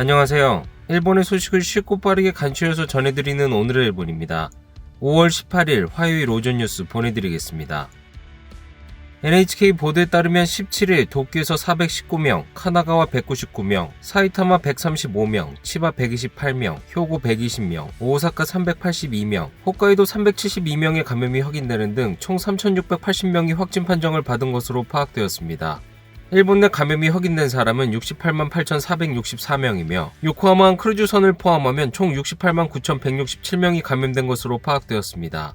안녕하세요. 일본의 소식을 쉽고 빠르게 간추려서 전해드리는 오늘의 일본입니다. 5월 18일 화요일 오전 뉴스 보내드리겠습니다. NHK 보도에 따르면 17일 도쿄에서 419명, 카나가와 199명, 사이타마 135명, 치바 128명, 효고 120명, 오사카 382명, 홋카이도 372명의 감염이 확인되는 등 총 3,680명이 확진 판정을 받은 것으로 파악되었습니다. 일본 내 감염이 확인된 사람은 68만 8,464명이며 요코하마항 크루즈선을 포함하면 총 68만 9,167명이 감염된 것으로 파악되었습니다.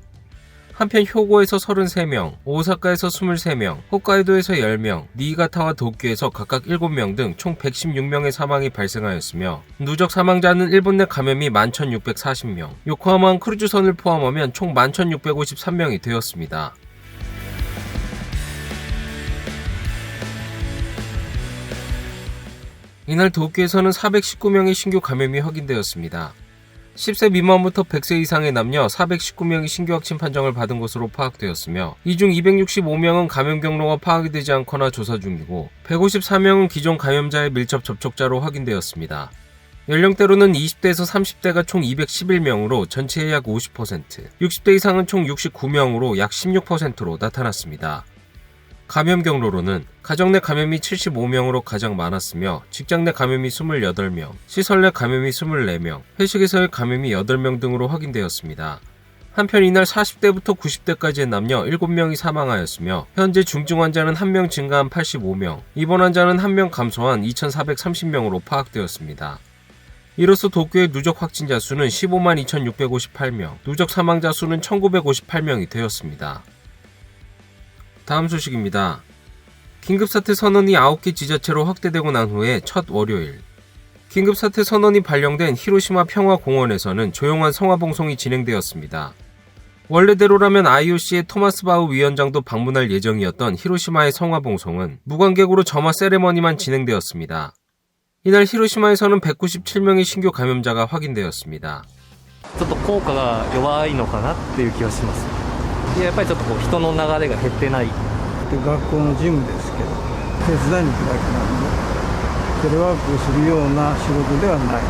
한편 효고에서 33명, 오사카에서 23명, 홋카이도에서 10명, 니이가타와 도쿄에서 각각 7명 등 총 116명의 사망이 발생하였으며 누적 사망자는 일본 내 감염이 11,640명, 요코하마항 크루즈선을 포함하면 총 11,653명이 되었습니다. 이날 도쿄에서는 419명의 신규 감염이 확인되었습니다. 10세 미만부터 100세 이상의 남녀 419명이 신규 확진 판정을 받은 것으로 파악되었으며 이 중 265명은 감염 경로가 파악이 되지 않거나 조사 중이고 154명은 기존 감염자의 밀접 접촉자로 확인되었습니다. 연령대로는 20대에서 30대가 총 211명으로 전체의 약 50%, 60대 이상은 총 69명으로 약 16%로 나타났습니다. 감염 경로로는 가정 내 감염이 75명으로 가장 많았으며 직장 내 감염이 28명, 시설 내 감염이 24명, 회식에서의 감염이 8명 등으로 확인되었습니다. 한편 이날 40대부터 90대까지의 남녀 7명이 사망하였으며 현재 중증 환자는 1명 증가한 85명, 입원 환자는 1명 감소한 2,430명으로 파악되었습니다. 이로써 도쿄의 누적 확진자 수는 15만 2,658명, 누적 사망자 수는 1,958명이 되었습니다. 다음 소식입니다. 긴급사태 선언이 9개 지자체로 확대되고 난 후에 첫 월요일. 긴급사태 선언이 발령된 히로시마 평화공원에서는 조용한 성화봉송이 진행되었습니다. 원래대로라면 IOC의 토마스 바우 위원장도 방문할 예정이었던 히로시마의 성화봉송은 무관객으로 점화 세레머니만 진행되었습니다. 이날 히로시마에서는 197명의 신규 감염자가 확인되었습니다. ちょっと効果が弱いのかなっていう気がしますい ややっぱりちょっとこう人の流れが減ってないで学校の事務ですけど手伝いに行くだけなんでテレワークするような仕事ではない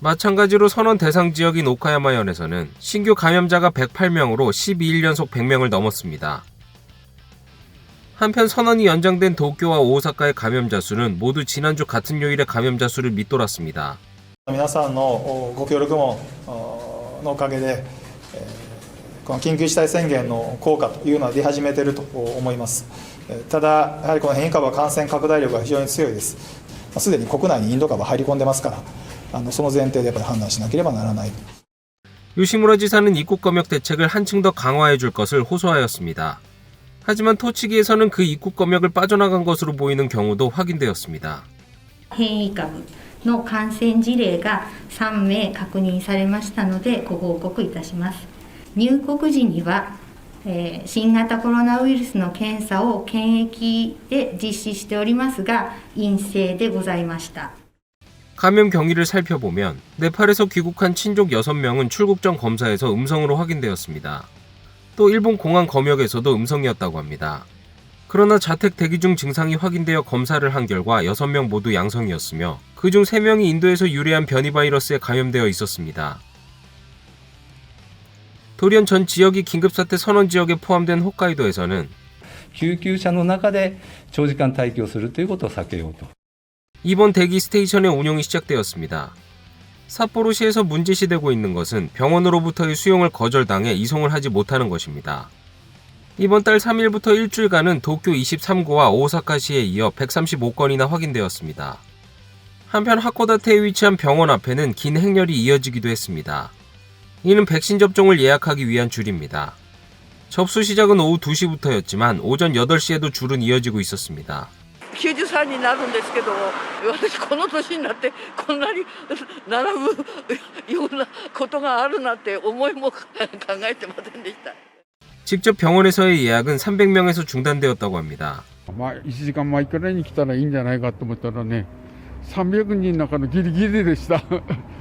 마찬가지로 선언 대상 지역인 오카야마현에서는 신규 감염자가 108명으로 12일 연속 100명을 넘었습니다. 한편 선언이 연장된 도쿄와 오사카의 감염자 수는 모두 지난주 같은 요일의 감염자 수를 밑돌았습니다. 皆さんのおご協力もおのおかげで、えー この緊急事態宣言の効果というのは出始めていると思いますえーただやはりこの変異株は感染拡大力が非常に強いですまあすでに国内にインド株入り込んでますからあのその前提でやっぱり判断しなければならない 요시무라 지사는 입국 검역 대책을 한층 더 강화해 줄 것을 호소하였습니다. 하지만 토치기에서는 그 입국 검역을 빠져나간 것으로 보이는 경우도 확인되었습니다. 変異株の感染事例が3名確認されましたのでご報告いたします 入国時には、えー新型コロナウイルスの検査を検疫で実施しておりますが陰性でございました 감염 경위를 살펴보면 네팔에서 귀국한 친족 6명은 출국 전 검사에서 음성으로 확인되었습니다. 또 일본 공항 검역에서도 음성이었다고 합니다. 그러나 자택 대기 중 증상이 확인되어 검사를 한 결과 6명 모두 양성이었으며 그중 3명이 인도에서 유래한 변이 바이러스에 감염되어 있었습니다. 돌연 전 지역이 긴급사태 선언 지역에 포함된 홋카이도에서는 救急車の中で長時間待機をするということを避けようと。 이번 대기 스테이션의 운영이 시작되었습니다. 삿포로시에서 문제시되고 있는 것은 병원으로부터의 수용을 거절당해 이송을 하지 못하는 것입니다. 이번 달 3일부터 일주일간은 도쿄 23구와 오사카시에 이어 135건이나 확인되었습니다. 한편 하코다테에 위치한 병원 앞에는 긴 행렬이 이어지기도 했습니다. 이는 백신 접종을 예약하기 위한 줄입니다. 접수 시작은 오후 2시부터였지만 오전 8시에도 줄은 이어지고 있었습니다. 93になるんですけど私この年になってこんなに並ぶようなことがあるなんて思いも考えてませんでした。 직접 병원에서의 예약은 300명에서 중단되었다고 합니다. まあ、1時間前くらいに来たらいいんじゃないかと思ったらね、300人の中のギリギリでした。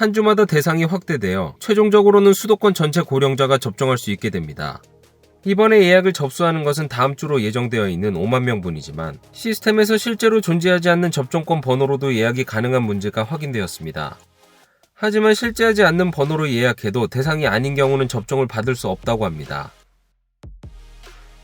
한 주마다 대상이 확대되어 최종적으로는 수도권 전체 고령자가 접종할 수 있게 됩니다. 이번에 예약을 접수하는 것은 다음 주로 예정되어 있는 5만 명분이지만 시스템에서 실제로 존재하지 않는 접종권 번호로도 예약이 가능한 문제가 확인되었습니다. 하지만 실제하지 않는 번호로 예약해도 대상이 아닌 경우는 접종을 받을 수 없다고 합니다.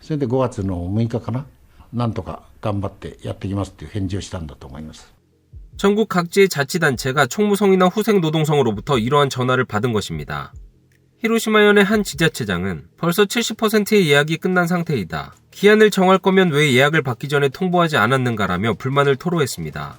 それで5月の6日かななんとか頑張ってやってきますっていう返事をしたんだと思います 전국 각지의 자치단체가 총무성이나 후생노동성으로부터 이러한 전화를 받은 것입니다. 히로시마현의 한 지자체장은 벌써 70%의 예약이 끝난 상태이다. 기한을 정할 거면 왜 예약을 받기 전에 통보하지 않았는가라며 불만을 토로했습니다.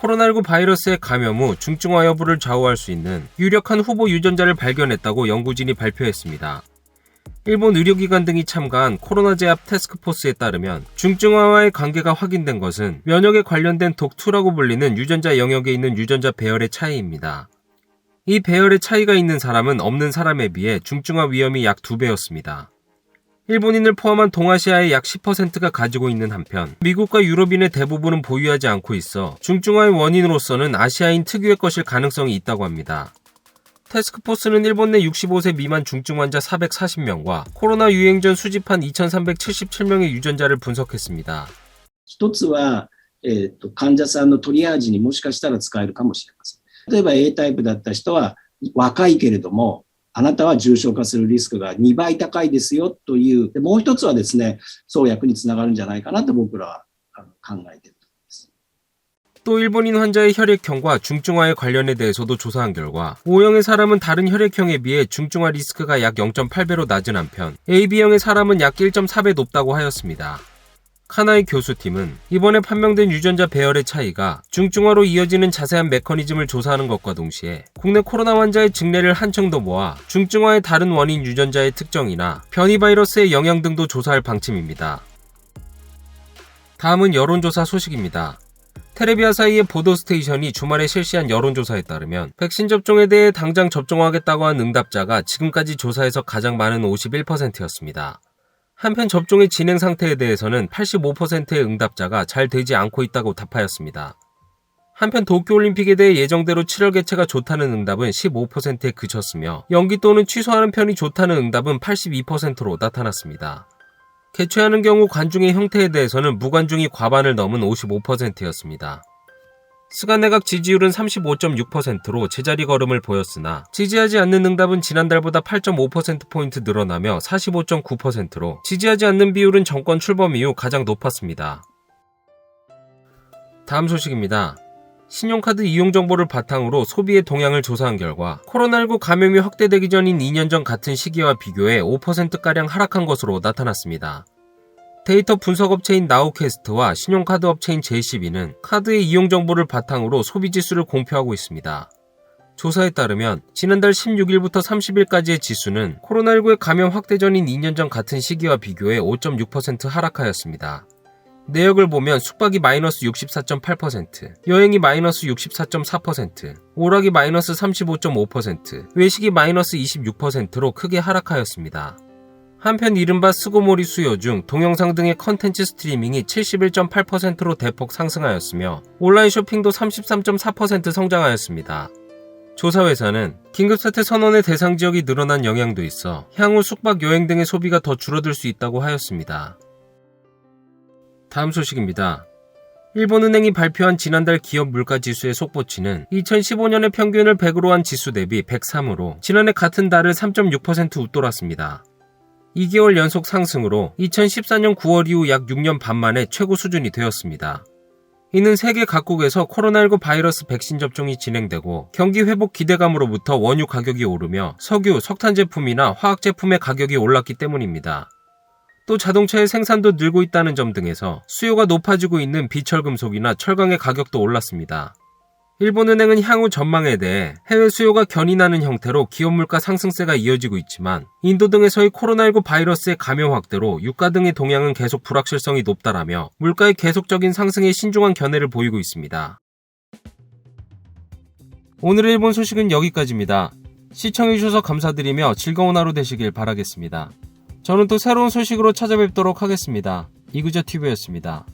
코로나19 바이러스의 감염 후 중증화 여부를 좌우할 수 있는 유력한 후보 유전자를 발견했다고 연구진이 발표했습니다. 일본 의료기관 등이 참가한 코로나 제압 태스크포스에 따르면 중증화와의 관계가 확인된 것은 면역에 관련된 독2라고 불리는 유전자 영역에 있는 유전자 배열의 차이입니다. 이 배열의 차이가 있는 사람은 없는 사람에 비해 중증화 위험이 약 2배였습니다. 일본인을 포함한 동아시아의 약 10%가 가지고 있는 한편 미국과 유럽인의 대부분은 보유하지 않고 있어 중증화의 원인으로서는 아시아인 특유의 것일 가능성이 있다고 합니다. 태스크포스는 일본 내 65세 미만 중증 환자 440명과 코로나 유행 전 수집한 2377명의 유전자를 분석했습니다. 一つは、えーと、患者さんのトリアージにもしかしたら使えるかもしれません。例えば A タイプだった人は若いけれども、 あなたは重症化するリスクが2倍高いですよという、でもう一つはですね、創薬につながるんじゃないかなと僕らはあの考えている。 또 일본인 환자의 혈액형과 중증화의 관련에 대해서도 조사한 결과 O형의 사람은 다른 혈액형에 비해 중증화 리스크가 약 0.8배로 낮은 한편 AB형의 사람은 약 1.4배 높다고 하였습니다. 카나의 교수팀은 이번에 판명된 유전자 배열의 차이가 중증화로 이어지는 자세한 메커니즘을 조사하는 것과 동시에 국내 코로나 환자의 증례를 한층 더 모아 중증화의 다른 원인 유전자의 특정이나 변이 바이러스의 영향 등도 조사할 방침입니다. 다음은 여론조사 소식입니다. 테레비아 사이의 보도 스테이션이 주말에 실시한 여론조사에 따르면 백신 접종에 대해 당장 접종하겠다고 한 응답자가 지금까지 조사에서 가장 많은 51%였습니다. 한편 접종의 진행 상태에 대해서는 85%의 응답자가 잘 되지 않고 있다고 답하였습니다. 한편 도쿄올림픽에 대해 예정대로 7월 개최가 좋다는 응답은 15%에 그쳤으며 연기 또는 취소하는 편이 좋다는 응답은 82%로 나타났습니다. 개최하는 경우 관중의 형태에 대해서는 무관중이 과반을 넘은 55%였습니다. 스가 내각 지지율은 35.6%로 제자리 걸음을 보였으나 지지하지 않는 응답은 지난달보다 8.5%포인트 늘어나며 45.9%로 지지하지 않는 비율은 정권 출범 이후 가장 높았습니다. 다음 소식입니다. 신용카드 이용 정보를 바탕으로 소비의 동향을 조사한 결과 코로나19 감염이 확대되기 전인 2년 전 같은 시기와 비교해 5%가량 하락한 것으로 나타났습니다. 데이터 분석 업체인 나우캐스트와 신용카드 업체인 JCB는 카드의 이용 정보를 바탕으로 소비 지수를 공표하고 있습니다. 조사에 따르면 지난달 16일부터 30일까지의 지수는 코로나19의 감염 확대 전인 2년 전 같은 시기와 비교해 5.6% 하락하였습니다. 내역을 보면 숙박이 마이너스 64.8%, 여행이 마이너스 64.4%, 오락이 마이너스 35.5%, 외식이 마이너스 26%로 크게 하락하였습니다. 한편 이른바 스고모리 수요 중 동영상 등의 컨텐츠 스트리밍이 71.8%로 대폭 상승하였으며 온라인 쇼핑도 33.4% 성장하였습니다. 조사회사는 긴급사태 선언의 대상 지역이 늘어난 영향도 있어 향후 숙박 여행 등의 소비가 더 줄어들 수 있다고 하였습니다. 다음 소식입니다. 일본은행이 발표한 지난달 기업 물가 지수의 속보치는 2015년의 평균을 100으로 한 지수 대비 103으로 지난해 같은 달을 3.6% 웃돌았습니다. 2개월 연속 상승으로 2014년 9월 이후 약 6년 반 만에 최고 수준이 되었습니다. 이는 세계 각국에서 코로나19 바이러스 백신 접종이 진행되고 경기 회복 기대감으로부터 원유 가격이 오르며 석유, 석탄 제품이나 화학 제품의 가격이 올랐기 때문입니다. 또 자동차의 생산도 늘고 있다는 점 등에서 수요가 높아지고 있는 비철금속이나 철강의 가격도 올랐습니다. 일본은행은 향후 전망에 대해 해외 수요가 견인하는 형태로 기업 물가 상승세가 이어지고 있지만 인도 등에서의 코로나19 바이러스의 감염 확대로 유가 등의 동향은 계속 불확실성이 높다라며 물가의 계속적인 상승에 신중한 견해를 보이고 있습니다. 오늘의 일본 소식은 여기까지입니다. 시청해주셔서 감사드리며 즐거운 하루 되시길 바라겠습니다. 저는 또 새로운 소식으로 찾아뵙도록 하겠습니다. 이구저TV였습니다.